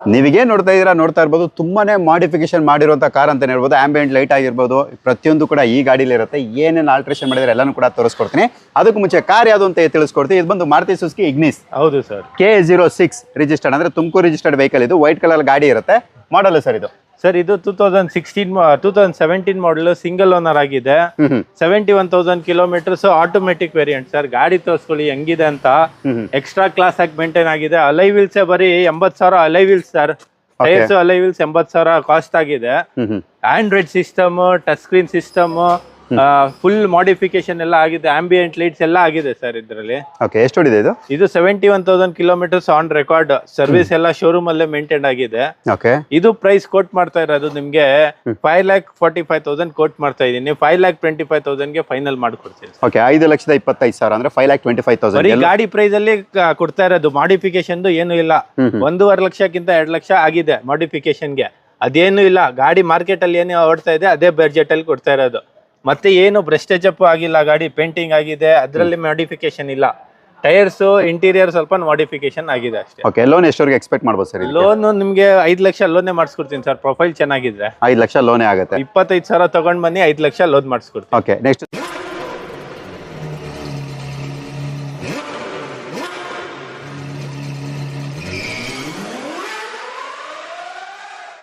ನೀವಿಗೆ ನೋಡ್ತಾ ಇದೀರಾ ನೋಡ್ತಾ ಇರ್ಬೋದು ತುಂಬಾನೇ ಮಾಡಿಫಿಕೇಶನ್ ಮಾಡಿರುವಂತ ಕಾರ್ ಅಂತ ಹೇಳ್ಬೋದು ಆಂಬಿಯೆಂಟ್ ಲೈಟ್ ಆಗಿರ್ಬೋದು ಪ್ರತಿಯೊಂದು ಕೂಡ ಈ ಗಾಡಿಲಿ ಇರುತ್ತೆ. ಏನೇನು ಆಲ್ಟ್ರೇಷನ್ ಮಾಡಿದ್ರೆ ಎಲ್ಲಾನು ಕೂಡ ತೋರಿಸ್ಕೊಡ್ತೀನಿ. ಅದಕ್ಕೂ ಮುಂಚೆ ಕಾರ್ ಯಾವುದು ಅಂತ ತಿಳಿಸ್ಕೊಡ್ತೀನಿ. ಇದು ಬಂದು ಮಾರುತಿ ಸುಸ್ಕಿ ಇಗ್ನಿಸ್ ಹೌದು sir. K zero six registered ಅಂದ್ರೆ ತುಮಕೂರು ರಿಜಿಸ್ಟರ್ಡ್ ವೆಹಿಕಲ್ ಇದು. ವೈಟ್ ಕಲರ್ ಗಾಡಿ ಇರುತ್ತೆ. ಮಾಡಲ್ ಸರ್ ಇದು. ಸರ್ ಇದು two thousand sixteen two thousand seventeen model single owner ಆಗಿದೆ. Seventy one thousand kilometres automatic variant sir ಗಾಡಿ ತೋರಿಸ್ಕೊಳ್ಳಿ ಹೆಂಗಿದೆ ಅಂತ. ಎಕ್ಸ್ಟ್ರಾ ಕ್ಲಾಸ್ ಆಗಿ ಮೇಂಟೈನ್ ಆಗಿದೆ. ಅಲೈ ವೀಲ್ಸ್ ಬರೀ ಎಂಬತ್ ಸಾವಿರ alloy wheels sir tyres alloy wheels ಎಂಬತ್ ಸಾವಿರ ಕಾಸ್ಟ್ ಆಗಿದೆ. Android system touch screen system full modification ಎಲ್ಲ ಆಗಿದೆ ಆಂಬಿಯೆಂಟ್ ಲೈಟ್ಸ್ ಎಲ್ಲ ಆಗಿದೆ ಸರ್ ಇದರಲ್ಲಿ. ಓಕೆ ಎಷ್ಟು ಹೊಡಿದೆ ಇದು? ಇದು seventy one thousand kilometres on record service ಎಲ್ಲ ಶೋರೂಮ್ ಅಲ್ಲೇ ಮೇಂಟೈನ್ ಆಗಿದೆ. ಓಕೆ ಇದು ಪ್ರೈಸ್ ಕೋಟ್ ಮಾಡ್ತಾ ಇರೋದು ನಿಮ್ಗೆ five lakh forty five thousand quote ಮಾಡ್ತಾ ಇದೀನಿ. ಫೈವ್ ಲ್ಯಾಕ್ ಟ್ವೆಂಟಿ ಫೈವ್ ತೌಸಂಡ್ಗೆ ಫೈನಲ್ ಮಾಡ್ಕೊಡ್ತೀನಿ ಓಕೆ ಐದು ಲಕ್ಷದ ಇಪ್ಪತ್ತೈದು ಸಾವಿರ ಅಂದ್ರೆ five lakh twenty five thousand ಗಾಡಿ ಪ್ರೈಸ್ ಅಲ್ಲಿ ಕೊಡ್ತಾ ಇರೋದು. ಮಾಡಿಫಿಕೇಶನ್ ಏನು ಇಲ್ಲ. ಒಂದೂವರೆ ಲಕ್ಷಕ್ಕಿಂತ ಎರಡ್ ಲಕ್ಷ ಆಗಿದೆ ಮಾಡಿಫಿಕೇಶನ್ಗೆ. ಅದೇನು ಇಲ್ಲ. ಗಾಡಿ ಮಾರ್ಕೆಟ್ ಅಲ್ಲಿ ಏನು ಓಡ್ತಾ ಇದೆ ಅದೇ ಬಜೆಟ್ ಅಲ್ಲಿ ಕೊಡ್ತಾ ಇರೋದು. ಮತ್ತೆ ಏನು ಅಪ್ ಆಗಿಲ್ಲ ಗಾಡಿ ಪೇಂಟಿಂಗ್ ಆಗಿದೆ ಅದರಲ್ಲಿ ಮಾಡಿಫಿಕೇಶನ್ ಇಲ್ಲ. ಟೈರ್ಸ್ ಇಂಟೀರಿಯರ್ ಸ್ವಲ್ಪ ಮಾಡಿಫಿಕೇಶನ್ ಆಗಿದೆ ಅಷ್ಟೇ. ಓಕೆ ಲೋನ್ ಎಷ್ಟವರೆಗೆ ಎಕ್ಸ್ಪೆಕ್ಟ್ ಮಾಡ್ಬೋದು ಸರ್ ಲೋನ್ ನಿಮ್ಗೆ ಐದ್ ಲಕ್ಷ ಲೋನೇ ಮಾಡಿಸ್ಕೊಡ್ತೀನಿ ಸರ್ ಪ್ರೊಫೈಲ್ ಚೆನ್ನಾಗಿದ್ರೆ. ಐದು ಲಕ್ಷ ಲೋನೇ ಆಗುತ್ತೆ. ಇಪ್ಪತ್ತೈದು ಸಾವಿರ ತಗೊಂಡ್ ಬನ್ನಿ ಐದು lakh loan ಮಾಡಿಸ್ಕೊಡ್ತೀನಿ. Okay next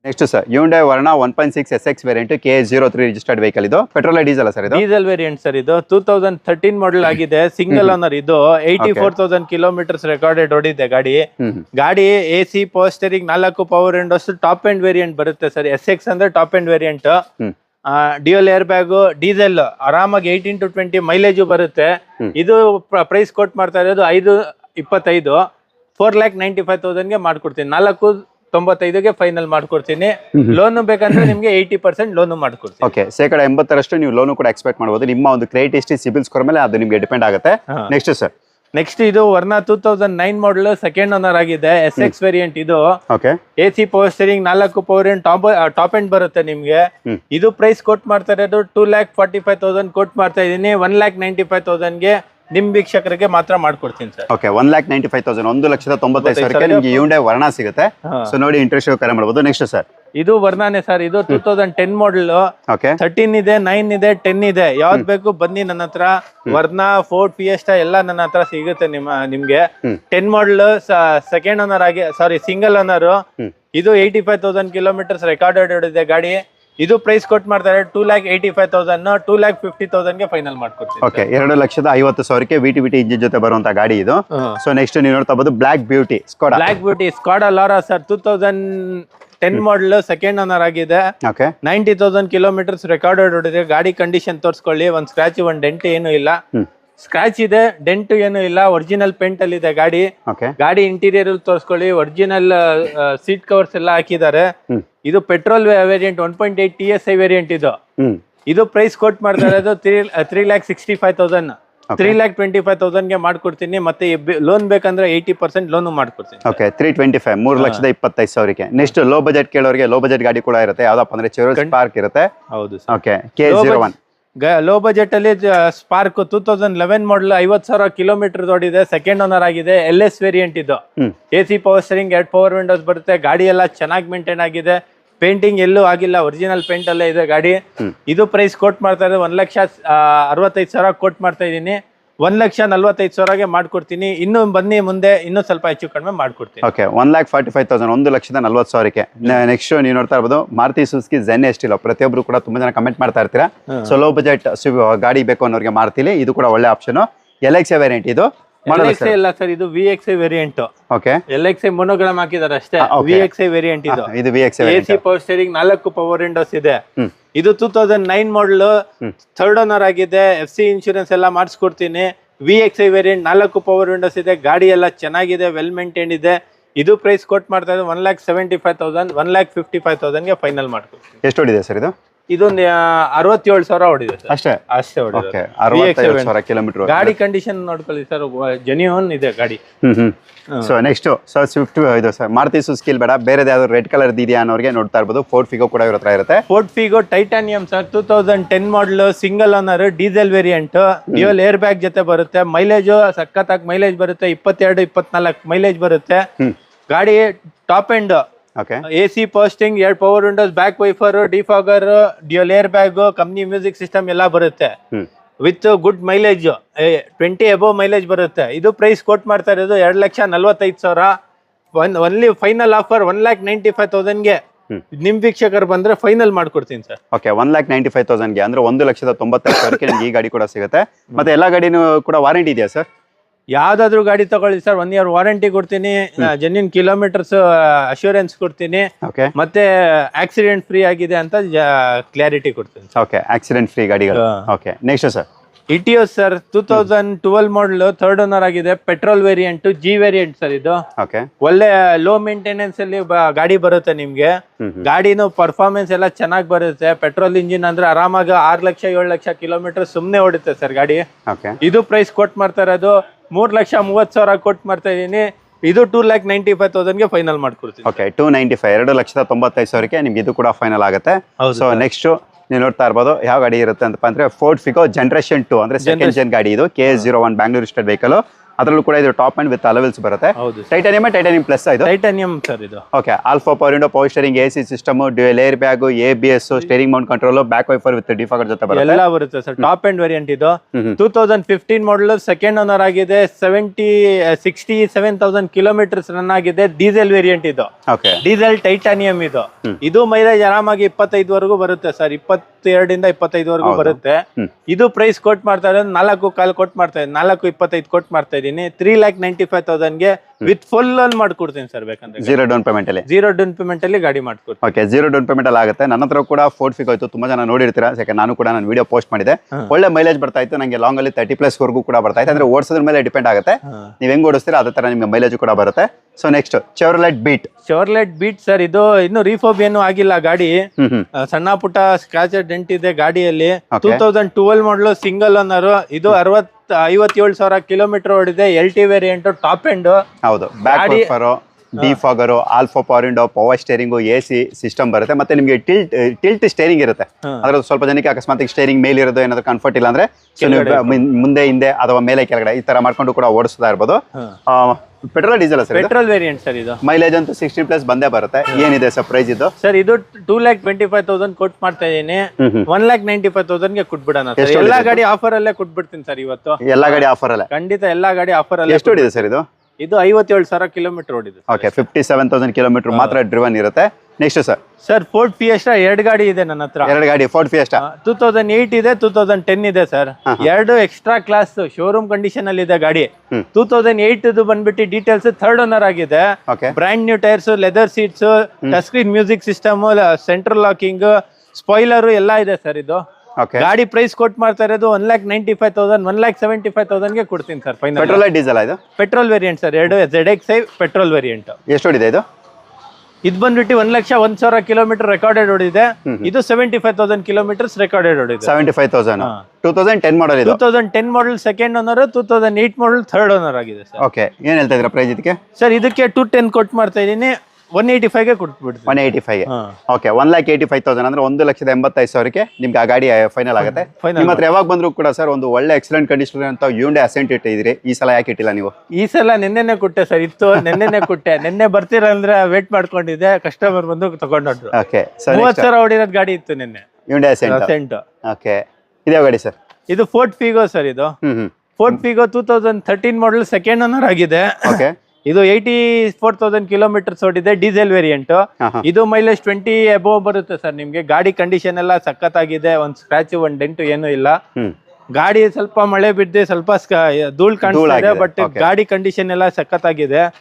next sir Hyundai Verna one point six S X variant K zero three registered vehicle ಇದು. ಪೆಟ್ರೋಲ್ ಡೀಸೆಲ್ ಸರ್ ಇದು? ಡೀಸೆಲ್ ವೇರಿಯಂಟ್ ಸರ್ ಇದು. ಟೂ ತೌಸಂಡ್ ಥರ್ಟೀನ್ ಮಾಡಲ್ ಆಗಿದೆ. ಸಿಂಗಲ್ ಓನರ್ ಇದು. Eighty four thousand kilometres recorded ಓಡಿದೆ ಗಾಡಿ. ಗಾಡಿ A C power steering ನಾಲ್ಕು power windows top end variant ಬರುತ್ತೆ ಸರ್ ಎಸ್ ಎಕ್ಸ್ ಅಂದ್ರೆ top end variant. Dual air bag diesel ಆರಾಮಾಗಿ ಏಯ್ಟೀನ್ ಟು ಟ್ವೆಂಟಿ ಮೈಲೇಜು ಬರುತ್ತೆ. ಇದು ಪ್ರೈಸ್ ಕೊಟ್ ಮಾಡ್ತಾ ಇರೋದು ಐದು ಇಪ್ಪತ್ತೈದು. ಫೋರ್ ಲ್ಯಾಕ್ ನೈಂಟಿ ಫೈವ್ ತೌಸಂಡ್ಗೆ ಮಾಡ್ಕೊಡ್ತೀನಿ. ನಾಲ್ಕು ತೊಂಬತ್ತೈದುಗೆ ಫೈನಲ್ ಮಾಡ್ಕೊಡ್ತೀನಿ. ಲೋನ್ ಬೇಕಂದ್ರೆ ನಿಮ್ಗೆ ಏಯ್ಟಿ ಪರ್ಸೆಂಟ್ ಲೋನು ಮಾಡ್ಕೊಡ್ತೀನಿ. ಓಕೆ ಶೇಕಡ ಎಂಬತ್ತರಷ್ಟು ನೀವು ಲೋನು ಕೂಡ ಎಕ್ಸ್ಪೆಕ್ಟ್ ಮಾಡಬಹುದು ನಿಮ್ಮ ಒಂದು ಕ್ರೆಡಿಟ್ ಹಿಸ್ಟ್ರಿ ಸಿಬಿಲ್ ಸ್ಕೋರ್ ಮೇಲೆ ಅದು ನಿಮಗೆ ಡಿಪೆಂಡ್ ಆಗುತ್ತೆ. ನೆಕ್ಸ್ಟ್ ಸರ್ ನೆಕ್ಸ್ಟ್ ಇದು Verna two thousand nine model second owner ಆಗಿದೆ ಎಸ್ ಎಕ್ಸ್ ವೇರಿಯಂಟ್ ಇದು. Okay A C power steering ನಾಲ್ಕು ಪವರ್ ಟಾಪ್ ಟಾಪ್ ಎಂಡ್ ಬರುತ್ತೆ ನಿಮ್ಗೆ. ಇದು ಪ್ರೈಸ್ ಕೊಟ್ ಮಾಡ್ತಾ ಇರೋದು two lakh forty five thousand ಕೊಟ್ ಮಾಡ್ತಾ ಇದ್ದೀನಿ ಒನ್ ಲ್ಯಾಕ್ ನೈಂಟಿ ಫೈವ್ ತೌಸಂಡ್ಗೆ ನಿಮ್ ವೀಕ್ಷಕರಿಗೆ ಮಾತ್ರ ಮಾಡ್ಕೊಡ್ತೀನಿ sir. Okay one lakh ninety five thousand ಒಂದು ಲಕ್ಷದ ತೊಂಬತ್ತೈದು ಸಾವಿರಕ್ಕೆ ನಿಮಗೆ ಯೂಂಡೆ ವರ್ಣ ಸಿಗುತ್ತೆ. ಸೊ ನೋಡಿ ಇಂಟ್ರೆಸ್ಟ್ ಕರೆ ಮಾಡ್ಬೋದು. ನೆಕ್ಸ್ಟ್ ಸರ್ ಇದು ವರ್ಣಾನೆ ಸರ್. ಇದು two thousand ten model okay thirteen ಇದೆ ನೈನ್ ಇದೆ ಟೆನ್ ಇದೆ. ಯಾವ್ದು ಬೇಕು ಬನ್ನಿ ನನ್ನ ಹತ್ರ. ಫೋರ್ ಫೋರ್ಟ್ ಫಿಯೆಸ್ಟಾ ಎಲ್ಲ ನನ್ನ ಹತ್ರ ಸಿಗುತ್ತೆ ನಿಮ್ಮ ನಿಮ್ಗೆ. ಟೆನ್ ಮಾಡಲ್ ಸೆಕೆಂಡ್ ಓನರ್ ಆಗಿ ಸಾರಿ ಸಿಂಗಲ್ ಓನರ್ ಇದು eighty five thousand kilometres recorded ಇದೆ ಗಾಡಿ. ಇದು ಪ್ರೈಸ್ ಕೊಟ್ ಮಾಡ್ತಾರೆ two lakh eighty five thousand two lakh fifty ತೌಸಂಡ್ಗೆ final ಮಾಡ್ಕೊಡ್ತೀವಿ ಓಕೆ ಎರಡು ಲಕ್ಷದ ಐವತ್ತು ಸಾವಿರಕ್ಕೆ ವಿಟಿ ವಿಟಿ ಇಂಜಿನ್ ಜೊತೆ ಬರುವಂತ ಗಾಡಿ ಇದು. ಸೊ ನೆಕ್ಸ್ಟ್ ನೀವು ನೋಡ್ತಾ ಬೋದು black beauty Skoda black beauty Skoda Laura sir two thousand ten model second owner ಆಗಿದೆ. Okay ninety thousand kilometres recorded ಹೊಡೆದ್ರೆ ಗಾಡಿ ಕಂಡೀಷನ್ ತೋರಿಸ್ಕೊಳ್ಳಿ ಒಂದ್ ಸ್ಕ್ರಾಚ್ ಒಂದ್ ಡೆಂಟ್ ಏನು ಇಲ್ಲ. ಸ್ಕ್ರಾಚ್ ಇದೆ ಡೆಂಟ್ ಏನು ಇಲ್ಲ ಒರಿಜಿನಲ್ ಪೇಂಟ್ ಅಲ್ಲಿ ಇದೆ ಗಾಡಿ. ಓಕೆ ಗಾಡಿ ಇಂಟೀರಿಯರ್ ತೋರಿಸ್ಕೊಳ್ಳಿ ಒರಿಜಿನಲ್ ಸೀಟ್ ಕವರ್ಸ್ ಎಲ್ಲ ಹಾಕಿದ್ದಾರೆ. ಇದು petrol variant one point eight T S I variant ಇದು. ಇದು ಪ್ರೈಸ್ ಕೊಟ್ ಮಾಡ್ತಾ ಇರೋದು three three lakh sixty five thousand three lakh twenty five ತೌಸಂಡ್ಗೆ ಮಾಡ್ಕೊಡ್ತೀನಿ ಮತ್ತೆ ಲೋನ್ ಬೇಕಂದ್ರೆ ಏಯ್ಟಿ ಪರ್ಸೆಂಟ್ ಲೋನು ಮಾಡ್ಕೊಡ್ತೀನಿ. ಓಕೆ ತ್ರೀ ಟ್ವೆಂಟಿ ಫೈವ್ ಮೂರು ಲಕ್ಷದ ಇಪ್ಪತ್ತೈದು ಸಾವಿರಕ್ಕೆ. ನೆಕ್ಸ್ಟ್ ಲೋ ಬಜೆಟ್ ಕೇಳೋರಿಗೆ ಲೋ ಬಜೆಟ್ ಗಾಡಿ ಕೂಡ ಇರುತ್ತೆ. ಯಾವ್ದಪ್ಪ ಅಂದ್ರೆ ಚೆರೋಸ್ ಪಾರ್ಕ್ ಇರುತ್ತೆ. ಹೌದು okay K zero one low budget ಅಲ್ಲಿ Spark two thousand eleven model ಐವತ್ ಸಾವಿರ ಕಿಲೋಮೀಟರ್ ದೊಡ್ಡಿದೆ ಸೆಕೆಂಡ್ ಓನರ್ ಆಗಿದೆ ಎಲ್ ಎಸ್ ವೇರಿಯಂಟ್ ಇದು. ಎ ಸಿ ಪವರ್ ಸ್ಟರಿಂಗ್ ಎರಡು ಪವರ್ ವಿಂಡೋಸ್ ಬರುತ್ತೆ ಗಾಡಿ ಎಲ್ಲ ಚೆನ್ನಾಗಿ ಮೇಂಟೈನ್ ಆಗಿದೆ. ಪೇಂಟಿಂಗ್ ಎಲ್ಲೂ ಆಗಿಲ್ಲ ಒರಿಜಿನಲ್ ಪೇಂಟ್ ಅಲ್ಲೇ ಇದೆ ಗಾಡಿ. ಇದು ಪ್ರೈಸ್ ಕೋಟ್ ಮಾಡ್ತಾ ಇರೋದು ಒಂದ್ ಲಕ್ಷ ಅರವತ್ತೈದು ಸಾವಿರ ಕೋಟ್ ಮಾಡ್ತಾ ಇದ್ದೀನಿ. ಒಂದ್ ಲಕ್ಷ ನಲ್ವತ್ತೈದು ಸಾವಿರಗೆ ಮಾಡ್ಕೊಡ್ತೀನಿ. ಇನ್ನು ಬನ್ನಿ ಮುಂದೆ ಇನ್ನೂ ಸ್ವಲ್ಪ ಹೆಚ್ಚು ಕಡಿಮೆ ಮಾಡ್ಕೊಡ್ತೀನಿ. Okay one lakh forty five thousand ಒಂದು ಲಕ್ಷದ ನಲ್ವತ್ತು ಸಾವಿರಕ್ಕೆ. ನೆಕ್ಸ್ಟ್ ನೀವು ನೋಡ್ತಾ ಇರ್ಬೋದು. ಮಾರುತಿ ಸುಸ್ಕಿ ಜೆನ್ ಎಷ್ಟಿಲ್ಲ ಪ್ರತಿಯೊಬ್ರು ಕೂಡ ತುಂಬಾ ಜನ ಕಮೆಂಟ್ ಮಾಡ್ತಾ ಇರ್ತೀರಾ? ಸೊ ಲೋ ಬಜೆಟ್ ಗಾಡಿ ಬೇಕು ಅನ್ನೋರಿಗೆ ಮಾರ್ತಿಲಿ. ಇದು ಕೂಡ ಒಳ್ಳೆ ಆಪ್ಷನ್ ಎಲ್ ಎಕ್ಸ್ ವೇರಿಯಂಟ್ ಇದು. ಇಲ್ಲ ಸರ್ ಇದು V X I variant okay L X I monogram ಹಾಕಿದ್ದಾರೆ ಅಷ್ಟೇ. ಆ, ವಿ ಎಕ್ಸ್ ಐ ವೇರಿಯಂಟ್ ಇದು. ಇದು V X A C power steering ನಾಲ್ಕು ಪವರ್ ವಿಂಡೋಸ್ ಇದೆ. ಇದು two thousand nine model third owner ಆಗಿದೆ. ಎಫ್ ಸಿ ಇನ್ಶೂರೆನ್ಸ್ ಎಲ್ಲ ಮಾಡಿಸ್ಕೊಡ್ತೀನಿ. ವಿ ಎಕ್ಸ್ ಐ ವೇರಿಯಂಟ್ ನಾಲ್ಕು ಪವರ್ ವಿಂಡೋಸ್ ಇದೆ. ಗಾಡಿ ಎಲ್ಲ ಚೆನ್ನಾಗಿದೆ ವೆಲ್ ಮೇಂಟೈನ್ ಇದೆ. ಇದು ಪ್ರೈಸ್ ಕೊಟ್ಟು ಮಾಡ್ತಾ ಇದ್ದಾರೆ one lakh seventy five thousand one lakh fifty five ತೌಸಂಡ್ಗೆ final ಮಾಡ್ಕೊಡ್ತೀನಿ. ಎಷ್ಟು ಹೊಡಿದೆ ಸರ್ ಇದು? ಇದೊಂದು ಅರವತ್ತೇಳು ಸಾವಿರ ಹೊಡಿದೆ ಸರ್. ಅಷ್ಟೇ? ಅಷ್ಟೇ ಓಕೆ ಹೊಡಿದೆ ಅರವತ್ತೈದು ಸಾವಿರ ಕಿಲೋಮೀಟರ್ ಗಾಡಿ ಕಂಡೀಷನ್ ನೋಡ್ಕೊಳ್ಳಿ ಸರ್ ಜೆನ್ಯೂನ್ ಇದೆ ಗಾಡಿ. Hmm hmm. So next so Swift ಇದು ಸರ್ ಮಾರುತಿ ಸುಸ್ಕಿಲ್ ಬೇಡ ಬೇರೆ ಯಾವ್ದು ರೆಡ್ ಕಲರ್ ಇದೆಯಾ ಅನ್ನೋರಿಗೆ ನೋಡ್ತಾ ಇರ್ಬೋದು. ಫೋರ್ಟ್ ಫಿಗೋ ಕೂಡ ಇವ್ರ ಹತ್ರ ಇರುತ್ತೆ. Ford Figo Titanium sir two thousand ten model single owner diesel variant dual air bag ಜೊತೆ ಬರುತ್ತೆ. ಮೈಲೇಜ್ ಸಖತ್ತಾಗಿ ಮೈಲೇಜ್ ಬರುತ್ತೆ. ಇಪ್ಪತ್ತೆರಡು ಇಪ್ಪತ್ನಾಲ್ಕು ಮೈಲೇಜ್ ಬರುತ್ತೆ. ಗಾಡಿ top end okay A C power steering ಎರಡು power windows back wiper defogger dual air bag company music system ಎಲ್ಲ ಬರುತ್ತೆ. With good mileage twenty above mileage ಬರುತ್ತೆ. ಇದು ಪ್ರೈಸ್ ಕೋಟ್ ಮಾಡ್ತಾ ಇರೋದು ಎರಡು ಲಕ್ಷ ನಲ್ವತ್ತೈದು ಸಾವಿರ. One only final offer one lakh ninety five ತೌಸಂಡ್ಗೆ. ನಿಮ್ ವೀಕ್ಷಕರು ಬಂದ್ರೆ ಫೈನಲ್ ಮಾಡ್ಕೊಡ್ತೀನಿ sir. Okay one lakh ninety five ತೌಸಂಡ್ಗೆ ಅಂದ್ರೆ ಒಂದು ಲಕ್ಷದ ತೊಂಬತ್ತೈದು ಸಾವಿರಕ್ಕೆ ನಿಮ್ಗೆ ಈ ಗಾಡಿ ಕೂಡ ಸಿಗುತ್ತೆ. ಮತ್ತೆ ಎಲ್ಲ ಗಾಡಿನೂ ಕೂಡ ವಾರಂಟಿ ಇದೆಯಾ ಸರ್? ಯಾವ್ದಾದ್ರು ಗಾಡಿ ತಗೊಳ್ಳಿ ಸರ್ ಒನ್ ಇಯರ್ ವಾರಂಟಿ ಕೊಡ್ತೀನಿ ಜೆನ್ಯೂನ್ ಕಿಲೋಮೀಟರ್ಸ್ ಅಶ್ಯೂರೆನ್ಸ್ ಕೊಡ್ತೀನಿ. ಓಕೆ ಮತ್ತೆ ಆಕ್ಸಿಡೆಂಟ್ ಫ್ರೀ ಆಗಿದೆ ಅಂತ ಕ್ಲಾರಿಟಿ ಕೊಡ್ತೀನಿ ಓಕೆ ಆಕ್ಸಿಡೆಂಟ್ ಫ್ರೀ ಗಾಡಿಗಳು. Okay next sir Etios sir two thousand twelve model third owner ಆಗಿದೆ. Petrol variant G variant sir ಇದು. ಒಳ್ಳೆ ಲೋ ಮೇಂಟೆನೆನ್ಸ್ ಅಲ್ಲಿ ಗಾಡಿ ಬರುತ್ತೆ ನಿಮ್ಗೆ. ಗಾಡಿನೂ ಪರ್ಫಾರ್ಮೆನ್ಸ್ ಎಲ್ಲ ಚೆನ್ನಾಗಿ ಬರುತ್ತೆ. ಪೆಟ್ರೋಲ್ ಇಂಜಿನ್ ಅಂದ್ರೆ ಆರಾಮಾಗಿ ಆರ್ ಲಕ್ಷ ಏಳು ಲಕ್ಷ ಕಿಲೋಮೀಟರ್ ಸುಮ್ನೆ ಓಡುತ್ತೆ ಸರ್ ಗಾಡಿ. ಇದು ಪ್ರೈಸ್ ಕೊಟ್ ಮಾಡ್ತಾ ಇರೋದು. ಮೂರ್ ಲಕ್ಷ ಮೂವತ್ ಸಾವಿರ ಕೊಟ್ ಮಾಡ್ತಾ ಇದೀನಿ ಇದು ಟೂ ಲ್ಯಾಕ್ ನೈಂಟಿ ಫೈವ್ ತೌಸಂಡ್ಗೆ ಫೈನಲ್ ಮಾಡ್ಕೊಡ್ತೀನಿ ಓಕೆ ಟೂ ನೈಂಟಿ ಫೈವ್ ಎರಡು ಲಕ್ಷದ ತೊಂಬತ್ತೈದು ಸಾವಿರಕ್ಕೆ ನಿಮ್ಗೆ ಇದು ಕೂಡ ಫೈನಲ್ ಆಗುತ್ತೆ. ಸೊ ನೆಕ್ಸ್ಟ್ ನೀವು ನೋಡ್ತಾ ಇರ್ಬೋದು ಯಾವ ಗಾಡಿ ಇರುತ್ತೆ ಅಂತ ಅಂದ್ರೆ ಫೋರ್ಡ್ ಫಿಗೋ ಜನರೇಷನ್ ಟು ಅಂದ್ರೆ ಸೆಕೆಂಡ್ ಜನ್ ಗಾಡಿ ಇದು K S zero one Bangalore state vehicle ಅದರಲ್ಲೂ ಕೂಡ ಇದು top end with alloy wheels ಬರುತ್ತೆ. ಟೈಟಾನಿಯಂ ಟೈಟಾನಿಯಮ್ ಟೈಟಾನಿಯಂ ಪ್ಲಸ್ ಇದು? ಟೈಟಾನಿಯಂ ಸರ್ ಇದು. Okay alpha power window power steering A C system dual air bag A B S steering mount control back wiper with defogger ಜೊತೆ ಬರುತ್ತೆ. ಎಲ್ಲ ಬರುತ್ತೆ sir. Top end variant ಇದು. Two thousand fifteen model second owner ಆಗಿದೆ. Seventy sixty seven thousand kilometres run ಆಗಿದೆ. Diesel variant ಇದು. Okay diesel titanium ಇದು. ಇದು ಮೈಲೇಜ್ ಆರಾಮಾಗಿ ಇಪ್ಪತ್ತೈದು ವರೆಗೂ ಬರುತ್ತೆ ಸರ್. ಇಪ್ಪತ್ತೆರಡರಿಂದ ಇಪ್ಪತ್ತೈದು ವರೆಗೂ ಬರುತ್ತೆ. ಇದು ಪ್ರೈಸ್ ಕೊಟ್ ಮಾಡ್ತಾ ಇದ್ದಾರೆ ನಾಲ್ಕು ಕಾಲ್ ಕೊಟ್ ಮಾಡ್ತಾ ಇದ್ದೀನಿ. ನಾಲ್ಕು ಇಪ್ಪತ್ತೈದು ಕೊಟ್ ಮಾಡ್ತಾ ಇದ್ದೀನಿ. ತ್ರೀ ಲ್ಯಾಕ್ ನೈಂಟಿ ಫೈವ್ ತೌಸಂಡ್ಗೆ ವಿತ್ ಫುಲ್ ಲೋನ್ ಮಾಡ್ಕೊಡ್ತೀನಿ ಸರ್ ಬೇಕಂದ್ರೆ. ಜೀರೋ ಡೌನ್ ಪೇಮೆಂಟ್ ಅಲ್ಲಿ? ಜೀರೋ ಡೌನ್ ಪೇಮೆಂಟ್ ಅಲ್ಲಿ ಗಾಡಿ ಮಾಡ್ಕೊಡ್ತೀನಿ. ಓಕೆ ಜೀರೋ ಡೌನ್ ಪೇಮೆಂಟ್ ಅಲ್ಲಿ ಆಗುತ್ತೆ. ನನ್ನ ಹತ್ರ ಕೂಡ ಫೋರ್ಟ್ ಫಿಕ್ ಆಯ್ತು ತುಂಬಾ ಜನ ನೋಡಿರ್ತೀರಾ? ಯಾಕೆ ನಾನು ಕೂಡ ನಾನು ವಿಡಿಯೋ ಪೋಸ್ಟ್ ಮಾಡಿದೆ. ಒಳ್ಳೆ ಮೈಲೇಜ್ ಬರ್ತಾ ಇತ್ತು. ನನಗೆ ಲಾಂಗ್ ಅಲ್ಲಿ ತರ್ಟಿ ಪ್ಲಸ್ ವರ್ಗೂ ಕೂಡ ಬರ್ತಾ ಇತ್ತು. ಅಂದ್ರೆ ಓಡಿಸೋದ್ರ ಮೇಲೆ ಡಿಪೆಂಡ್ ಆಗುತ್ತೆ. ನೀವು ಹೆಂಗ್ ಓಡಿಸ್ತೀರಾ? ಅದೇ ತರ ನಿಮ್ಗೆ ಮೈಲೇಜ್ ಕೂಡ ಬರುತ್ತೆ. So next Chevrolet Beat Chevrolet Beat sir ಇದು ಇನ್ನು ರೀಫೋಬ್ ಏನು ಆಗಿಲ್ಲ ಗಾಡಿ. ಸಣ್ಣ ಪುಟ್ಟ ಸ್ಕ್ರಾಚ್ ಡೆಂಟ್ ಇದೆ ಗಾಡಿಯಲ್ಲಿ. Two thousand twelve model single owner ಇದು ಅರವತ್ ಐವತ್ತೇಳು ಸಾವಿರ ಕಿಲೋಮೀಟರ್ ಓಡಿದೆ L T variant top end ಹೌದು. ಬ್ಯಾಕ್ ಗಾಡಿ- defogger alpha power window power steering A C system ಬರುತ್ತೆ. ಮತ್ತೆ ನಿಮಗೆ ಟಿಲ್ಟ್ ಟಿಲ್ಟ್ ಸ್ಟೇರಿಂಗ್ ಇರುತ್ತೆ. ಅದ್ರ ಅದ್ರಲ್ಲಿ ಸ್ವಲ್ಪ ಜನಕ್ಕೆ ಅಕಸ್ಮಾತ್ ಸ್ಟೇರಿಂಗ್ ಮೇಲೆ ಇರೋದು ಏನಾದ್ರು ಕಂಫರ್ಟ್ ಇಲ್ಲ ಅಂದ್ರೆ ಮುಂದೆ ಹಿಂದೆ ಅಥವಾ ಮೇಲೆ ಕೆಳಗಡೆ ಈ ತರ ಮಾಡ್ಕೊಂಡು ಕೂಡ ಓಡಿಸ್ತಾ ಇರ್ಬೋದು. Petrol diesel sir petrol variant sir ಇದು. ಮೈಲೇಜ್ ಅಂತೂ ಸಿಕ್ಸ್ಟಿ ಪ್ಲಸ್ ಬಂದೇ ಬರುತ್ತೆ. ಏನಿದೆ ಸರ್ ಪ್ರೈಸ್ ಇದು? ಸರ್ ಇದು two lakh twenty five thousand ಕೊಟ್ ಮಾಡ್ತಾ ಇದ್ದೀನಿ. ಒನ್ ಲ್ಯಾಕ್ ನೈಂಟಿ ಫೈವ್ ತೌಸಂಡ್ಗೆ ಕೊಟ್ಬಿಡೋಣ ಸರ್. ಎಲ್ಲಾ ಗಾಡಿ ಆಫರ್ ಅಲ್ಲೇ ಕೊಟ್ಬಿಡ್ತೀನಿ ಸರ್ ಇವತ್ತು. ಎಲ್ಲಾ ಗಾಡಿ ಆಫರ್ ಅಲ್ಲೇ? ಖಂಡಿತ ಎಲ್ಲಾ ಗಾಡಿ ಆಫರ್ ಅಲ್ಲೇ ಎಷ್ಟು ಓಡಿದೆ ಸರ್ ಇದು? ಇದು ಐವತ್ತೇಳು ಸಾವಿರ ಕಿಲೋಮೀಟರ್ ಓಡಿದೆ okay fifty seven thousand kilometre ಮಾತ್ರ ಡ್ರಿವನ್ ಇರುತ್ತೆ. Next sir sir Ford Fiesta ಎರಡು ಗಾಡಿ ಇದೆ ನನ್ನ ಹತ್ರ. ಎರಡು ಗಾಡಿ Ford Fiesta two thousand eight ಇದೆ ಟೂ ತೌಸಂಡ್ ಟೆನ್ ಇದೆ ಸರ್ ಎರಡು ಎಕ್ಸ್ಟ್ರಾ ಕ್ಲಾಸ್ ಶೋರೂಮ್ ಕಂಡೀಷನ್ ಅಲ್ಲಿ ಇದೆ ಗಾಡಿ. ಟೂ ತೌಸಂಡ್ ಏಟ್ ಬಂದ್ಬಿಟ್ಟು ಡೀಟೇಲ್ಸ್ ಥರ್ಡ್ ಓನರ್ ಆಗಿದೆ. Okay brand new tyres leather seats touch screen music system central locking spoiler ಎಲ್ಲ ಇದೆ ಸರ್ ಇದು. ಗಾಡಿ ಪ್ರೈಸ್ ಕೊಟ್ ಮಾಡ್ತಾ ಇರೋದು one lakh ninety five thousand one lakh seventy five ತೌಸಂಡ್ಗೆ ಕೊಡ್ತೀನಿ ಸರ್ ಫೈನಲ್ ಪೆಟ್ರೋಲ್ ಡೀಸೆಲ್ ಇದು? ಪೆಟ್ರೋಲ್ ವೇರಿಯಂಟ್ ಸರ್ ಎರಡು Z X I petrol variant ಎಷ್ಟು ಇದೆ ಇದು? ಇದು ಬಂದ್ಬಿಟ್ಟು ಒಂದ್ ಲಕ್ಷ ಒಂದ್ ಸಾವಿರ ಕಿಲೋಮೀಟರ್ ರೆಕಾರ್ಡೆಡ್ ಓಡಿದೆ. ಇದು seventy five thousand kilometres recorded ಓಡಿದೆ. Seventy five thousand two thousand ten model ಇದು. Two thousand ten model second owner two thousand eight model third owner ಆಗಿದೆ ಸರ್ ಓಕೆ ಏನ್ ಹೇಳ್ತಾ ಇದ್ರೆ ಪ್ರೈಸ್ ಇದಕ್ಕೆ? ಸರ್ ಇದಕ್ಕೆ ಟೂ ಟೆನ್ ಕೊಟ್ ಮಾಡ್ತಾ ಇದ್ದೀನಿ. ಒನ್ ಏಯ್ಟಿ ಫೈವ್ಗೆ ಕೊಟ್ಬಿಡ್ತೀವಿ. One eighty five okay one lakh eighty five thousand ಅಂದ್ರೆ ಒಂದು ಲಕ್ಷದ ಎಂಬತ್ತೈದು ಸಾವಿರಕ್ಕೆ ನಿಮ್ಗೆ ಆ ಗಾಡಿ ಫೈನಲ್ ಆಗುತ್ತೆ. ನಿಮ್ಮ ಹತ್ರ ಯಾವಾಗ ಬಂದ್ರು ಕೂಡ ಸರ್ ಒಂದು ಒಳ್ಳೆ ಎಕ್ಸಲೆಂಟ್ ಕಂಡೀಷನ್ ಅಂತ ಯೂಂಡೆ ಅಸೆಂಟ್ ಇಟ್ಟಿದ್ದೀರಿ. ಈ ಸಲ ಯಾಕೆ ಇಟ್ಟಿಲ್ಲ ನೀವು? ಈ ಸಲ ನಿನ್ನೆನೆ ಕೊಟ್ಟೆ ಸರ್ ಇತ್ತು. ನಿನ್ನೆನೆ ಕೊಟ್ಟೆ. ನಿನ್ನೆ ಬರ್ತೀರಾ ಅಂದ್ರೆ ವೇಟ್ ಮಾಡ್ಕೊಂಡಿದ್ದೆ. ಕಸ್ಟಮರ್ ಬಂದು ತಗೊಂಡೋದ್ರು. ಓಕೆ ಸರ್ ಮೂವತ್ ಸಾವಿರ ಹೊಡಿರೋದು ಗಾಡಿ ಇತ್ತು ನಿನ್ನೆ. ಯೂಂಡೆ ಅಸೆಂಟ್ ಅಸೆಂಟ್ ಓಕೆ ಇದೇ ಗಾಡಿ ಸರ್ ಇದು ಫೋರ್ಟ್ ಫಿಗೋ ಸರ್ ಇದು. Ford Figo two thousand thirteen model second owner ಆಗಿದೆ. ಓಕೆ ಇದು ಏಯ್ಟಿ ಫೋರ್ ತೌಸಂಡ್ ಕಿಲೋಮೀಟರ್ಸ್ ಓಡಿದೆ ಡೀಸೆಲ್ ವೇರಿಯಂಟ್ ಇದು ಮೈಲೇಜ್ ಟ್ವೆಂಟಿ ಅಬೋವ್ ಬರುತ್ತೆ ಸರ್ ನಿಮ್ಗೆ. ಗಾಡಿ ಕಂಡೀಷನ್ ಎಲ್ಲ ಆಗಿದೆ ಒಂದ್ ಸ್ಕ್ರಾಚ್ ಒನ್ ಡೆಂಟ್ ಏನು ಇಲ್ಲ. ಗಾಡಿ ಸ್ವಲ್ಪ ಮಳೆ ಬಿದ್ದು ಸ್ವಲ್ಪ ಧೂಳು ಧೂಳ್ ಕಾಣಿಸ್ತಾ ಬಟ್ ಗಾಡಿ ಕಂಡೀಷನ್ ಎಲ್ಲ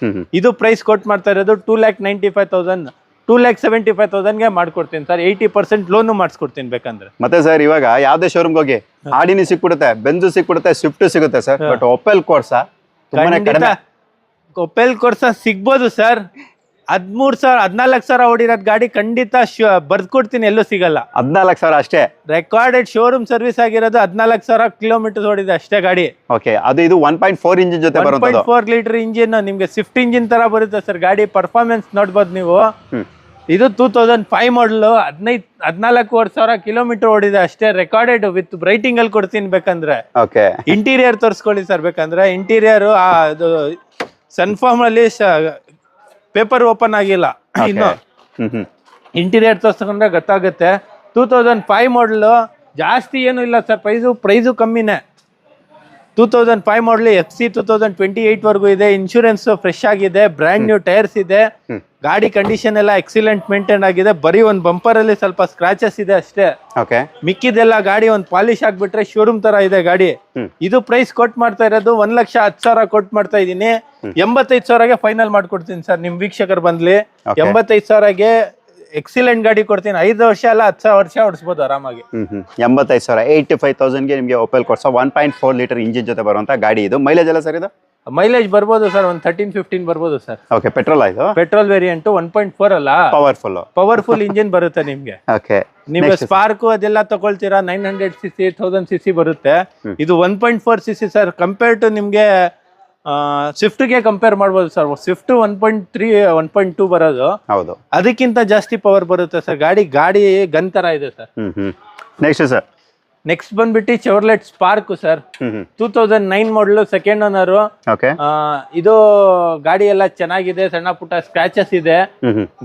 ಹ್ಮ್ ಇದು ಪ್ರೈಸ್ ಕೊಟ್ ಮಾಡ್ತಾ ಇರೋದು two lakh ninety five thousand two lakh seventy five ತೌಸಂಡ್ಗೆ ಮಾಡ್ಕೊಡ್ತೀನಿ ಸರ್. ಏಯ್ಟಿ ಪರ್ಸೆಂಟ್ ಲೋನು ಮಾಡಿಸ್ಕೊಡ್ತೀನಿ ಬೇಕಂದ್ರೆ. ಮತ್ತೆ ಸರ್ ಇವಾಗ ಯಾವ್ದೇ ಶೋರೂಮ್ಗೆ ಹೋಗಿ ಆಡಿನಿ ಸಿಕ್ಬಿಡುತ್ತೆ ಬೆಂದು ಸಿಕ್ಬಿಡುತ್ತೆ ಸ್ವಿಫ್ಟ್ ಸಿಗುತ್ತೆ ಸರ್. ಬಟ್ ಒಪ್ಪೆಲ್ ಕೋರ್ಸ್ ತುಂಬಾನೇ ಕಡಿಮೆ. ಕೊಪ್ಪೆಲ್ ಕೊರ್ಸ ಸಿಗ್ಬೋದು ಸರ್. ಹದ್ಮೂರ್ ಸಾವಿರ ಹದ್ನಾಲ್ಕು ಸಾವಿರ ಓಡಿರೋದ್ ಗಾಡಿ ಖಂಡಿತ ಬರ್ದ್ಕೊಡ್ತೀನಿ ಎಲ್ಲೂ ಸಿಗಲ್ಲ. ಹದ್ನಾಲ್ಕು ಸಾವಿರ ಅಷ್ಟೇ? ರೆಕಾರ್ಡೆಡ್ ಶೋರೂಮ್ ಸರ್ವಿಸ್ ಆಗಿರೋದು ಹದಿನಾಲ್ಕು ಸಾವಿರ ಕಿಲೋಮೀಟರ್ ಓಡಿದೆ ಅಷ್ಟೇ ಗಾಡಿ. ಓಕೆ ಅದು ಇದು ಒನ್ ಪಾಯಿಂಟ್ ಫೋರ್ ಇಂಜಿನ್ ಜೊತೆ ಫೋರ್ ಲೀಟರ್ ಇಂಜಿನ್ ನಿಮ್ಗೆ ಸ್ವಿಫ್ಟ್ ಇಂಜಿನ್ ತರ ಬರುತ್ತೆ ಸರ್ ಗಾಡಿ ಪರ್ಫಾರ್ಮೆನ್ಸ್ ನೋಡ್ಬೋದು ನೀವು. ಇದು ಟೂ ತೌಸಂಡ್ ಫೈವ್ ಮಾಡಲು ಹದಿನೈದು ಹದಿನಾಲ್ಕೂವರೆ ಸಾವಿರ ಕಿಲೋಮೀಟರ್ ಓಡಿದೆ ಅಷ್ಟೇ ರೆಕಾರ್ಡೆಡ್ ವಿತ್ ರೈಟಿಂಗ್ ಅಲ್ಲಿ ಕೊಡ್ತೀನಿ ಬೇಕಂದ್ರೆ. ಇಂಟೀರಿಯರ್ ತೋರಿಸ್ಕೊಳ್ಳಿ ಸರ್ ಬೇಕಂದ್ರೆ. ಇಂಟೀರಿಯರ್ ಅದು ಸನ್ಫಾರ್ಮ್ ಅಲ್ಲಿ ಪೇಪರ್ ಓಪನ್ ಆಗಿಲ್ಲ. ಇನ್ನು ಇಂಟೀರಿಯರ್ ತೋರಿಸ್ಕೊಂಡ್ರೆ ಗೊತ್ತಾಗುತ್ತೆ. ಟೂ ತೌಸಂಡ್ ಫೈವ್ ಮಾಡಲು ಜಾಸ್ತಿ ಏನು ಇಲ್ಲ ಸರ್ ಪ್ರೈಸು ಪ್ರೈಸು ಕಮ್ಮಿನೇ. Two thousand five model F C two thousand twenty eight ವರ್ಗೂ ಇದೆ. ಇನ್ಶೂರೆನ್ಸ್ ಫ್ರೆಶ್ ಆಗಿದೆ. ಬ್ರ್ಯಾಂಡ್ ನ್ಯೂ ಟೈರ್ಸ್ ಇದೆ. ಗಾಡಿ ಕಂಡೀಷನ್ ಎಲ್ಲ ಎಕ್ಸಿಲೆಂಟ್ ಮೇಂಟೈನ್ ಆಗಿದೆ. ಬರೀ ಒಂದು ಬಂಪರಲ್ಲಿ ಸ್ವಲ್ಪ ಸ್ಕ್ರಾಚಸ್ ಇದೆ ಅಷ್ಟೇ. ಓಕೆ ಮಿಕ್ಕಿದೆಲ್ಲ ಗಾಡಿ ಒಂದು ಪಾಲಿಶ್ ಆಗ್ಬಿಟ್ರೆ ಶೋರೂಮ್ ತರ ಇದೆ ಗಾಡಿ. ಇದು ಪ್ರೈಸ್ ಕೊಟ್ ಮಾಡ್ತಾ ಇರೋದು ಒಂದ್ ಲಕ್ಷ ಹತ್ತು ಸಾವಿರ ಕೊಟ್ ಮಾಡ್ತಾ ಇದೀನಿ ಎಂಬತ್ತೈದು ಸಾವಿರಗೆ ಫೈನಲ್ ಮಾಡ್ಕೊಡ್ತೀನಿ ಸರ್. ನಿಮ್ ವೀಕ್ಷಕರು ಬಂದ್ಲಿ. ಎಂಬತ್ತೈದು ಸಾವಿರಗೆ ಎಕ್ಸಿಲೆಂಟ್ ಗಾಡಿ ಕೊಡ್ತೀನಿ. ಐದು ವರ್ಷ ಅಲ್ಲ ಹತ್ತು ಸಾವಿರ ವರ್ಷ ಓಡಿಸ್ಬೋದು ಆರಾಮಾಗಿ. ಹ್ಮ್ ಎಂಬತ್ತೈದು ಸಾವಿರ ಏಯ್ಟಿ ಫೈವ್ ತೌಸಂಡ್ಗೆ ನಿಮಗೆ ಓಪಲ್ ಕೊಡ್ಸೋ one point four litre engine ಜೊತೆ ಬರುವಂತ ಗಾಡಿ ಇದು. ಮೈಲೇಜ್ ಎಲ್ಲ ಸರ್ ಇದು? ಮೈಲೇಜ್ ಬರ್ಬೋದು ಸರ್ ಒಂದು ತರ್ಟೀನ್ ಫಿಫ್ಟೀನ್ ಬರ್ಬೋದು ಸರ್. ಓಕೆ ಪೆಟ್ರೋಲ್ ಆಯ್ತು petrol variant one point four ಅಲ್ಲ? ಪವರ್ಫುಲ್ ಪವರ್ಫುಲ್ ಇಂಜಿನ್ ಬರುತ್ತೆ ನಿಮ್ಗೆ. ಓಕೆ ನೀವು ಸ್ಪಾರ್ಕ್ ಅದೆಲ್ಲ ತಗೊಳ್ತೀರಾ nine hundred C C thousand C C ಬರುತ್ತೆ ಇದು one point four C C sir compare to ನಿಮಗೆ ಸ್ವಿಫ್ಟ್ಗೆ ಕಂಪೇರ್ ಮಾಡ್ಬೋದು sir Swift one point three one point two ಬರೋದು. ಹೌದು. ಅದಕ್ಕಿಂತ ಜಾಸ್ತಿ ಪವರ್ ಬರುತ್ತೆ ಸರ್ ಗಾಡಿ ಗಾಡಿ ಗನ್ ತರ ಇದೆ ಸರ್ ನೆಕ್ಸ್ಟ್ ಸರ್ ನೆಕ್ಸ್ಟ್ ಬಂದ್ಬಿಟ್ಟು Chevrolet Spark sir two thousand nine model second owner okay ಇದು ಗಾಡಿ ಎಲ್ಲ ಚೆನ್ನಾಗಿದೆ ಸಣ್ಣ ಪುಟ್ಟ ಸ್ಕ್ರಾಚಸ್ ಇದೆ.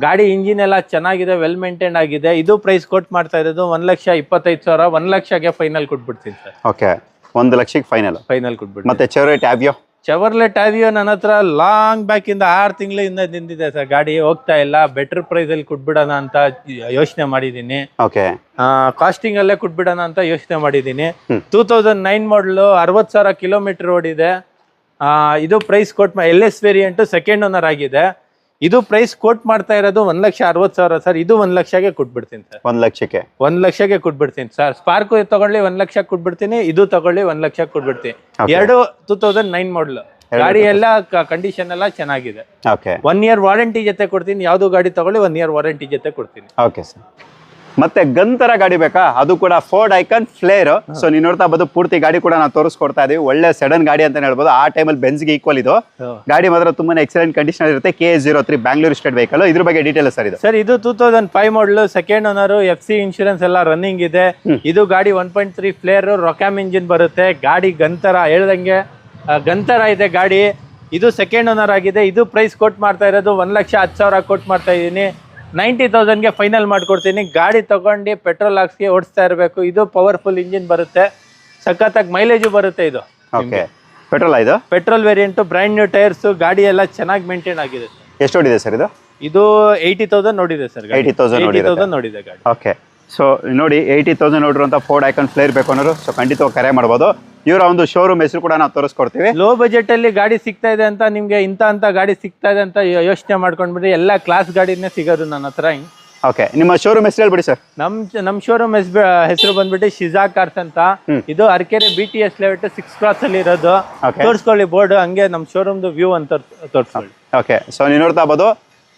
ಗಾಡಿ ಇಂಜಿನ್ ಎಲ್ಲ ಚೆನ್ನಾಗಿದೆ ವೆಲ್ ಮೇಂಟೈನ್ ಆಗಿದೆ. ಇದು ಪ್ರೈಸ್ ಕೊಟ್ ಮಾಡ್ತಾ ಇರೋದು ಒಂದ್ ಲಕ್ಷ ಇಪ್ಪತ್ತೈದು ಸಾವಿರ ಒಂದ್ ಲಕ್ಷಕ್ಕೆ ಫೈನಲ್ ಕೊಟ್ಬಿಡ್ತೀನಿ ಸರ್ ಓಕೆ ಒಂದು ಲಕ್ಷಕ್ಕೆ ಫೈನಲ್ ಫೈನಲ್ ಕೊಟ್ಬಿಡ್ತೀನಿ. ಮತ್ತೆ ಚೆವರೇಟ್ ಆವ್ಯೋ ಚೆವರ್ಲೆಟ್ ಆವಿಯೋ ನನ್ನ ಹತ್ರ ಲಾಂಗ್ ಬ್ಯಾಕ್ ಇಂದ ಆರು ತಿಂಗಳಿಂದ ನಿಂತಿದೆ ಸರ್. ಗಾಡಿ ಹೋಗ್ತಾ ಇಲ್ಲ. ಬೆಟರ್ ಪ್ರೈಸ್ ಅಲ್ಲಿ ಕೊಟ್ಬಿಡೋಣ ಅಂತ ಯೋಚನೆ ಮಾಡಿದ್ದೀನಿ. ಓಕೆ ಕಾಸ್ಟಿಂಗ್ ಅಲ್ಲೇ ಕೊಟ್ಬಿಡೋಣ ಅಂತ ಯೋಚನೆ ಮಾಡಿದ್ದೀನಿ. ಟೂ ತೌಸಂಡ್ ನೈನ್ ಮಾಡಲು ಅರವತ್ತು ಸಾವಿರ ಕಿಲೋಮೀಟರ್ ಓಡಿದೆ. ಇದು price quote L S variant second owner ಆಗಿದೆ. ಇದು ಪ್ರೈಸ್ ಕೋಟ್ ಮಾಡ್ತಾ ಇರೋದು ಒಂದ್ ಲಕ್ಷ ಅರವತ್ತು ಸಾವಿರ ಸರ್. ಇದು ಒಂದ್ ಲಕ್ಷಕ್ಕೆ ಕೊಟ್ಬಿಡ್ತೀನಿ ಸರ್. ಒಂದ್ ಲಕ್ಷಕ್ಕೆ? ಒಂದ್ ಲಕ್ಷಗೆ ಕೊಟ್ಬಿಡ್ತೀನಿ ಸರ್. ಸ್ಪಾರ್ಕ್ ತಗೊಳ್ಳಿ ಒಂದ್ ಲಕ್ಷ ಕೊಟ್ಬಿಡ್ತೀನಿ ಇದು ತಗೊಳ್ಳಿ ಒಂದ್ ಲಕ್ಷ ಕೊಟ್ಬಿಡ್ತೀನಿ. ಎರಡು ಟೂ ತೌಸಂಡ್ ನೈನ್ ಮಾಡಲ್ ಗಾಡಿ ಎಲ್ಲ ಕಂಡೀಷನ್ ಎಲ್ಲ ಚೆನ್ನಾಗಿದೆ. ಒನ್ ಇಯರ್ ವಾರಂಟಿ ಜೊತೆ ಕೊಡ್ತೀನಿ ಯಾವ್ದು ಗಾಡಿ ತಗೊಳ್ಳಿ ಒನ್ ಇಯರ್ ವಾರಂಟಿ ಜೊತೆ ಕೊಡ್ತೀನಿ. ಓಕೆ ಸರ್ ಮತ್ತೆ ಗನ್ ತರ ಗಾಡಿ ಬೇಕಾ? ಅದು ಕೂಡ ಫೋರ್ಡ್ ಐಕನ್ ಫ್ಲೇರ್ ಸೊ ನೀವು ನೋಡ್ತಾ ಬಂದು ಪೂರ್ತಿ ಗಾಡಿ ಕೂಡ ನಾವು ತೋರಿಸ್ಕೊಡ್ತಾ ಇದೀವಿ. ಒಳ್ಳೆ ಸಡನ್ ಗಾಡಿ ಅಂತ ಹೇಳ್ಬೋದು. ಆ ಟೈಮಲ್ಲಿ ಬೆನ್ಸ್ಗೆ ಈಕ್ವಲ್ ಇದು. ಗಾಡಿ ಮಾತ್ರ ತುಂಬಾನೇ ಎಕ್ಸಲೆಂಟ್ ಕಂಡೀಷನ್ ಇರುತ್ತೆ. K zero three Bangalore state vehicle ಇದ್ರ ಬಗ್ಗೆ ಡೀಟೇಲ್ ಸರ್ ಇದು. ಸರ್ ಇದು two thousand five model second owner F C insurance ಎಲ್ಲ ರನ್ನಿಂಗ್ ಇದೆ. ಇದು ಗಾಡಿ one point three Flair Rocam engine ಬರುತ್ತೆ. ಗಾಡಿ ಗಂತರ ಹೇಳ್ದಂಗೆ ಗನ್ ಗಂತರ ಇದೆ ಗಾಡಿ. ಇದು ಸೆಕೆಂಡ್ ಓನರ್ ಆಗಿದೆ. ಇದು ಪ್ರೈಸ್ ಕೊಟ್ ಮಾಡ್ತಾ ಇರೋದು ಒಂದ್ ಲಕ್ಷ ಹತ್ತು ಸಾವಿರ ಕೊಟ್ಟು ಮಾಡ್ತಾ ಇದ್ದೀನಿ ನೈಂಟಿ ತೌಸಂಡ್ಗೆ ಫೈನಲ್ ಮಾಡಿಕೊಡ್ತೀನಿ. ಗಾಡಿ ತೊಗೊಂಡು ಪೆಟ್ರೋಲ್ ಹಾಕ್ಸಿ ಓಡಿಸ್ತಾ ಇರಬೇಕು. ಇದು ಪವರ್ಫುಲ್ ಇಂಜಿನ್ ಬರುತ್ತೆ. ಸಖತ್ತಾಗಿ ಮೈಲೇಜು ಬರುತ್ತೆ ಇದು. ಓಕೆ ಪೆಟ್ರೋಲ್ ಇದು? Petrol variant brand new tyres ಗಾಡಿ ಎಲ್ಲ ಚೆನ್ನಾಗಿ ಮೇಂಟೈನ್ ಆಗಿದೆ ಎಷ್ಟು ಓಡಿದೆ ಸರ್ ಇದು? ಇದು ಏಯ್ಟಿ ತೌಸಂಡ್ ನೋಡಿದೆ ಸರ್ 80,000 ನೋಡಿರುತ್ತೆ. ತೌಸಂಡ್ ನೋಡಿದೆ ಗಾಡಿ. ಓಕೆ ಸೊ ನೋಡಿ ಏಯ್ಟಿ ತೌಸಂಡ್ ನೋಡಿರುವಂಥ ಫೋರ್ಡ್ ಐಕನ್ ಫ್ಲೇರ್ ಬೇಕು ಅನ್ನೋರು. ಸೊ ಖಂಡಿತವಾಗಿ ಕರೆ ಮಾಡ್ಬೋದು. ಇವರ ಒಂದು ಶೋರೂಮ್ ಹೆಸರು ಕೂಡ ನಾವು ತೋರಿಸ್ಕೊಡ್ತೀವಿ. ಲೋ ಬಜೆಟ್ ಅಲ್ಲಿ ಗಾಡಿ ಸಿಗ್ತಾ ಇದೆ ಅಂತ ನಿಮ್ಗೆ ಇಂತ ಅಂತ ಗಾಡಿ ಸಿಗ್ತಾ ಇದೆ ಅಂತ ಯೋಚನೆ ಮಾಡ್ಕೊಂಡ್ಬಿಟ್ಟು ಎಲ್ಲ ಕ್ಲಾಸ್ ಗಾಡಿನೇ ಸಿಗೋದು ನನ್ನ ಹತ್ರ. ಓಕೆ ನಿಮ್ಮ ಶೋರೂಮ್ ಹೆಸರು ಹೇಳ್ಬಿಡಿ ಸರ್ ನಮ್ ನಮ್ ಶೋರೂಮ್ ಹೆಸರು ಬಂದ್ಬಿಟ್ಟು ಶಿಜಾ ಕಾರ್ಸ್ ಅಂತ. ಇದು Arekere B T S layout six cross ಅಲ್ಲಿ ಇರೋದು. ತೋರಿಸ್ಕೊಳ್ಳಿ ಬೋರ್ಡ್ ಹಂಗೆ ನಮ್ ಶೋರೂಮ್ದು ವ್ಯೂ ಅಂತ ತೋರಿಸ್ಕೊಳ್ಳಿ. ಓಕೆ ಸೊ ನೀವು ನೋಡ್ತಾ ಬೋದು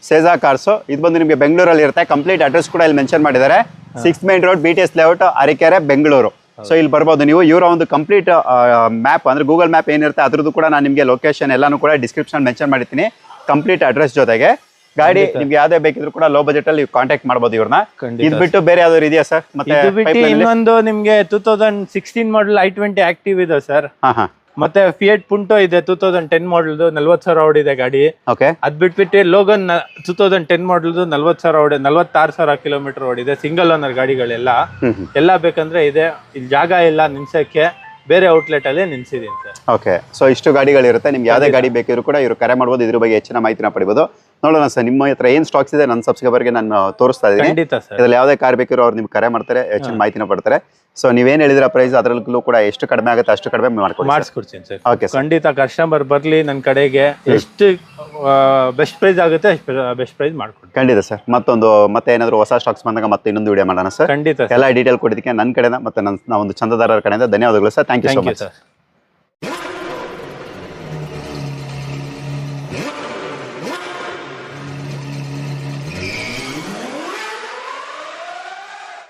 ಸೇಜಾ ಕಾರ್ಸು ಇದು ಬಂದು ನಿಮಗೆ ಬೆಂಗಳೂರಲ್ಲಿ ಇರುತ್ತೆ. ಕಂಪ್ಲೀಟ್ ಅಡ್ರೆಸ್ ಕೂಡ ಇಲ್ಲಿ ಮೆನ್ಷನ್ ಮಾಡಿದ್ದಾರೆ. Six main road B T S layout Arekere Bengaluru. So ಇಲ್ಲಿ ಬರ್ಬೋದು. ನೀವು ಇವರ ಒಂದು ಕಂಪ್ಲೀಟ್ ಮ್ಯಾಪ್ ಅಂದ್ರೆ ಗೂಗಲ್ ಮ್ಯಾಪ್ ಏನಿರುತ್ತೆ ಅದ್ರದ್ದು ಕೂಡ ನಾನು ನಿಮಗೆ ಲೊಕೇಶನ್ ಎಲ್ಲಾನು ಕೂಡ ಡಿಸ್ಕ್ರಿಪ್ಷನ್ ಮೆನ್ಷನ್ ಮಾಡಿರ್ತೀನಿ. ಕಂಪ್ಲೀಟ್ ಅಡ್ರೆಸ್ ಜೊತೆಗೆ. ಗಾಡಿ ನಿಮ್ಗೆ ಯಾವ್ದೇ ಬೇಕಿದ್ರು ಕೂಡ ಲೋ ಬಜೆಟ್ ಅಲ್ಲಿ ಕಾಂಟ್ಯಾಕ್ಟ್ ಮಾಡಬಹುದು ಇವ್ರನ್ನ. ಇದ್ ಬಿಟ್ಟು ಬೇರೆ ಯಾವ್ದಾದ್ರು ಇದೆಯಾ ಸರ್? ಮತ್ತೆ ಇನ್ನೊಂದು ನಿಮ್ಗೆ two thousand sixteen model I twenty active ಇದೆ ಸರ್. ಹಾ ಹಾ. ಮತ್ತೆ ಫಿಯೇಟ್ ಪುಂಟೋ ಇದೆ ಟೂ ತೌಸಂಡ್ ಟೆನ್ ಮಾಡಲ್ದು ನಲ್ವತ್ತು ಸಾವಿರ ಓಡಿದೆ ಗಾಡಿ. ಓಕೆ ಅದ್ ಬಿಟ್ಬಿಟ್ಟು ಲೋಗನ್ ಟೂ ತೌಸಂಡ್ ಟೆನ್ ಮಾಡಲ್ದು ನಲ್ವತ್ತು ಸಾವಿರ ಓಡಿ ನಲ್ವತ್ತಾರು ಸಾವಿರ ಕಿಲೋಮೀಟರ್ ಓಡಿದೆ ಸಿಂಗಲ್ ಓನರ್ ಗಾಡಿಗಳೆಲ್ಲ. ಎಲ್ಲ ಬೇಕಂದ್ರೆ ಇದೆ ಇಲ್ಲಿ ಜಾಗ ಇಲ್ಲ ನಿಲ್ಸಕ್ಕೆ ಬೇರೆ ಔಟ್ಲೆಟ್ ಅಲ್ಲಿ ನಿಲ್ಸಿದೀನಿ ಸರ್. ಓಕೆ ಸೊ ಇಷ್ಟು ಗಾಡಿಗಳಿರುತ್ತೆ ನಿಮ್ಗೆ ಯಾವುದೇ ಗಾಡಿ ಬೇಕಿದ್ರು ಕೂಡ ಇವರು ಕರೆ ಮಾಡ್ಬೋದು ಇದ್ರ ಬಗ್ಗೆ ಹೆಚ್ಚಿನ ಮಾಹಿತಿನ ಪಡಿಬೋದು. ನೋಡೋಣ ಸರ್ ನಿಮ್ಮ ಹತ್ರ ಏನ್ ಸ್ಟಾಕ್ಸ್ ಇದೆ ನನ್ನ ಸಬ್ಸ್ಕ್ರೈಬರ್ಗೆ ನಾನು ತೋರಿಸ್ತಾ ಇದ್ದೀನಿ. ಖಂಡಿತ ಸರ್. ಇದ್ರಲ್ಲಿ ಯಾವುದೇ ಕಾರ್ ಬೇಕಿರೋ ಅವ್ರು ನಿಮ್ಗೆ ಕರೆ ಮಾಡ್ತಾರೆ ಹೆಚ್ಚಿನ ಮಾಹಿತಿನ ಪಡ್ತಾರೆ ಸೊ ನೀವೇನು ಹೇಳಿದ್ರ ಪ್ರೈಸ್ ಅದರಲ್ಲೂ ಕೂಡ ಎಷ್ಟು ಕಡಿಮೆ ಆಗುತ್ತೆ ಅಷ್ಟು ಕಡಿಮೆ ಮಾಡ್ಕೊಡಿ ಮಾಡಿಸ್ಕೊಡ್ತೀನಿ ಸರ್. ಓಕೆ ಸರ್ ಖಂಡಿತ ಕಸ್ಟಮರ್ ಬರ್ಲಿ ನನ್ನ ಕಡೆಗೆ ಎಷ್ಟು ಬೆಸ್ಟ್ ಪ್ರೈಸ್ ಆಗುತ್ತೆ ಬೆಸ್ಟ್ ಪ್ರೈಸ್ ಮಾಡ್ಕೊಡಿ. ಖಂಡಿತ ಸರ್. ಮತ್ತೊಂದು ಮತ್ತೆ ಏನಾದರೂ ಹೊಸ ಸ್ಟಾಕ್ಸ್ ಬಂದಾಗ ಮತ್ತೆ ಇನ್ನೊಂದು ವಿಡಿಯೋ ಮಾಡೋಣ ಸರ್. ಖಂಡಿತ ಎಲ್ಲ ಡೀಟೇಲ್ ಕೊಡೋದಕ್ಕೆ ನನ್ನ ಕಡೆಯಿಂದ ಮತ್ತೆ ನನ್ನ ಒಂದು ಚಂದದಾರರ ಕಡೆಯಿಂದ ಧನ್ಯವಾದಗಳು sir. Thank you so much sir.